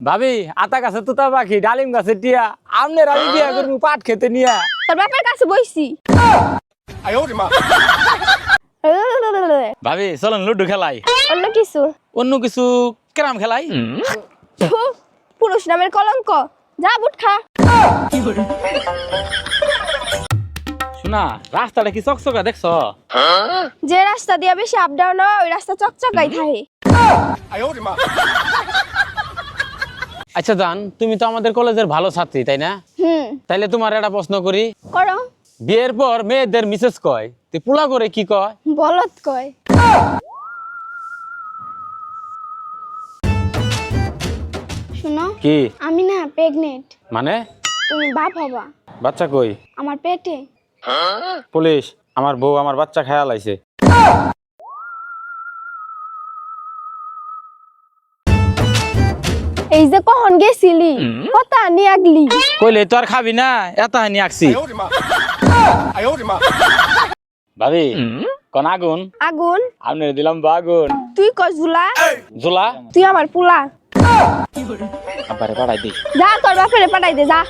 ভাবি আতা গাছে তুতা পাখি ডালিম গাছে টিয়া। আমনে আমি বিয়া করব পাট খেতে নিয়া। তোর বাপের কাছে বইছি। ভাবি চলেন লুডু খেলাই। অন্য কিছু। অন্য কিছু ক্যারাম খেলাই। পুরুষ নামের কলঙ্ক। যা বুট খা। শোনা রাস্তাটা কি চকচকা দেখছ? যে রাস্তা দিয়ে বেশি আপ ডাউন হয় ওই রাস্তা চকচকাই থাকে। আচ্ছা জান তুমি তো আমাদের কলেজের ভালো ছাত্রী তাই না? হুম। তাইলে তোমার একটা প্রশ্ন করি। করো। বিয়ের পর মেয়েদের মিসেস কয়? তে পোলা করে কি কয়? বলত কয়। শুনো কি? আমি না প্রেগনেন্ট মানে? তুমি বাপ হবা। বাচ্চা কই? আমার পেটে। পুলিশ আমার বউ আমার বাচ্চা খেয়াল আইছে এই যে কখন গেছিলি? কত আনি আগলি? কইলে তো আর খাবি না এত হানি আঁকছি ভাবি কোন আগুন? আগুন? আপনার দিলাম বাগুন তুই ক ঝুলা জোলা? তুই আমার পুলা। আবারে বাড়াই দিই যা তোর বাপেরে পাঠাই দে যা।